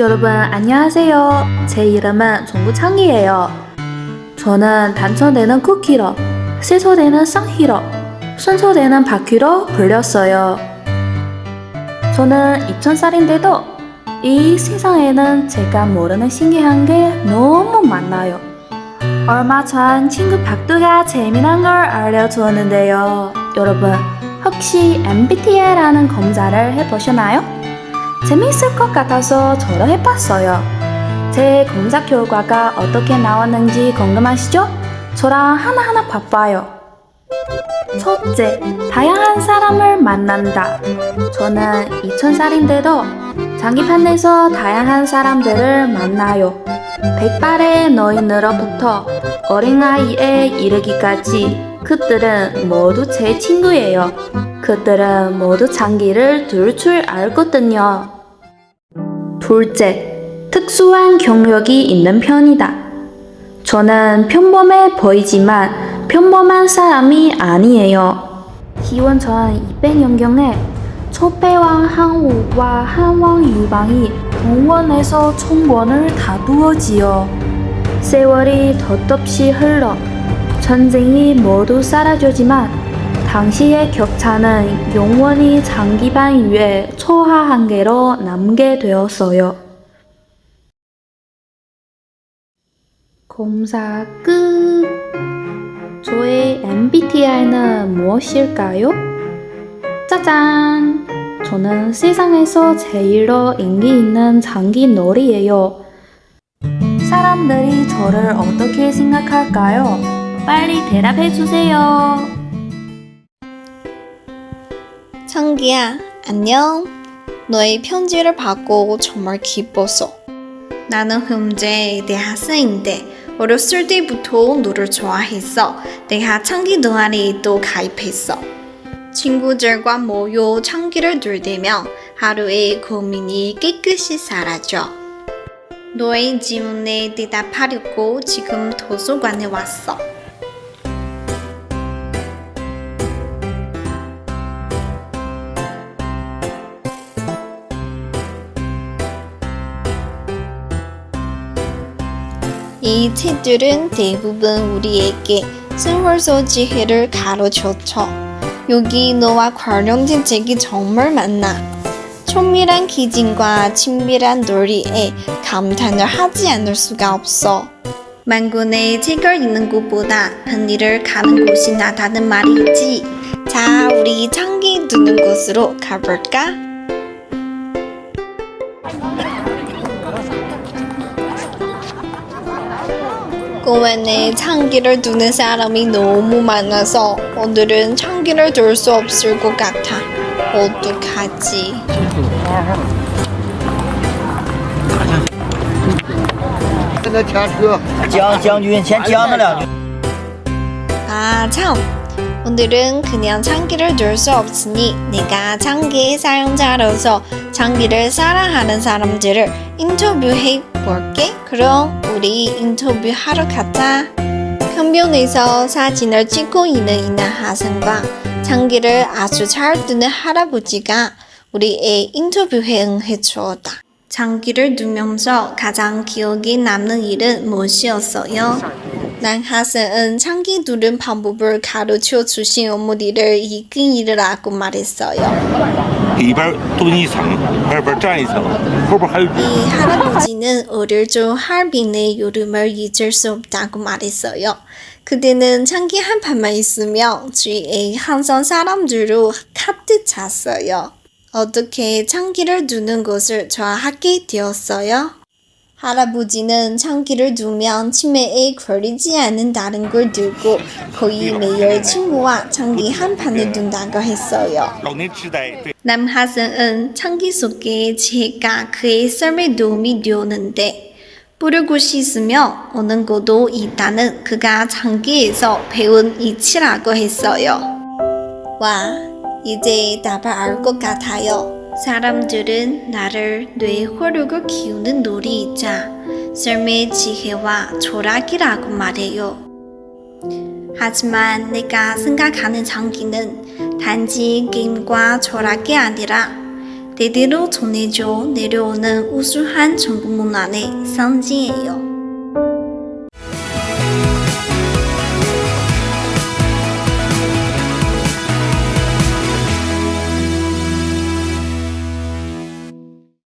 여러분 안녕하세요. 제 이름은 종구창이에요. 저는 단천되는 쿠키로, 세소되는 쌍히로, 순소되는 바퀴로 불렸어요. 저는 2000살인데도 이 세상에는 제가 모르는 신기한 게 너무 많아요. 얼마 전 친구 박두가 재미난 걸 알려주었는데요. 여러분, 혹시 MBTI라는 검사를 해보셨나요? 재미있을 것 같아서 저도 해봤어요. 제 검사 결과가 어떻게 나왔는지 궁금하시죠? 저랑 하나하나 봐봐요. 첫째, 다양한 사람을 만난다. 저는 2000살인데도 장기판에서 다양한 사람들을 만나요. 백발의 노인으로부터 어린아이에 이르기까지 그들은 모두 제 친구예요. 그들은 모두 장기를 둘 줄 알거든요. 둘째, 특수한 경력이 있는 편이다. 저는 평범해 보이지만 평범한 사람이 아니에요. 기원 전 200년경에 초패왕 항우와 한왕 유방이 동원에서 총권을 다두어지어 세월이 덧없이 흘러 전쟁이 모두 사라졌지만 당시의 격차는 영원히 장기반 위에 초하 한계로 남게 되었어요. 검사 끝. 저의 MBTI는 무엇일까요? 짜잔! 저는 세상에서 제일로 인기 있는 장기놀이예요. 사람들이 저를 어떻게 생각할까요? 빨리 대답해 주세요. 창기야, 안녕. 너의 편지를 받고 정말 기뻤어. 나는 현재 대학생인데 어렸을 때부터 너를 좋아했어. 내가 창기 동아리에도 가입했어. 친구들과 모여 창기를 들대면 하루의 고민이 깨끗이 사라져. 너의 질문에 대답하려고 지금 도서관에 왔어. 이 책들은 대부분 우리에게 생활소 지혜를 가르쳤죠. 여기 너와 관련된 책이 정말 많아. 초밀한 기진과 친밀한 놀이에 감탄을 하지 않을 수가 없어. 만군의 책을 읽는 곳보다 편리를 가는 곳이 낫다는 말이 있지. 자, 우리 창기 두는 곳으로 가볼까? 공원에 참기를 두는 사람이 너무 많아서 오늘은 참기를 둘 수 없을 것 같아. 어떡하지? 아 참. 오늘은 그냥 창기를 둘수 없으니 내가 창기 사용자로서 창기를 사랑하는 사람들을 인터뷰해 볼게. 그럼 우리 인터뷰하러 가자. 편변에서 사진을 찍고 있는 이나 학생과 창기를 아주 잘 두는 할아버지가 우리의 인터뷰에 응해 주었다. 장기를 두면서 가장 기억에 남는 일은 무엇이었어요? 난 하세은 참기 누른 방법을 가르쳐 주신 어머니를 이끈이라고 말했어요. 이 할아버지는 어릴 적 할빈의 이름을 잊을 수 없다고 말했어요. 그대는 창기 한 판만 있으며 주위에 항상 사람들로 가득 찼어요. 어떻게 창기를 두는 것을 정확하게 되었어요? 할아버지는 창기를 두면 치매에 걸리지 않는 다른 걸 들고 거의 매일 친구와 창기 한 판을 둔다고 했어요. 남하선은 창기 속에 제가 그의 삶에 도움이 되었는데 뿌릴 곳이 있으며 오는 곳도 있다는 그가 장기에서 배운 이치라고 했어요. 와, 이제 답을 알 것 같아요. 사람들은 나를 뇌 활력을 키우는 놀이이자 삶의 지혜와 조락이라고 말해요. 하지만 내가 생각하는 장기는 단지 게임과 철학이 아니라 대대로 전해져 내려오는 우수한 정보문화의 상징이에요.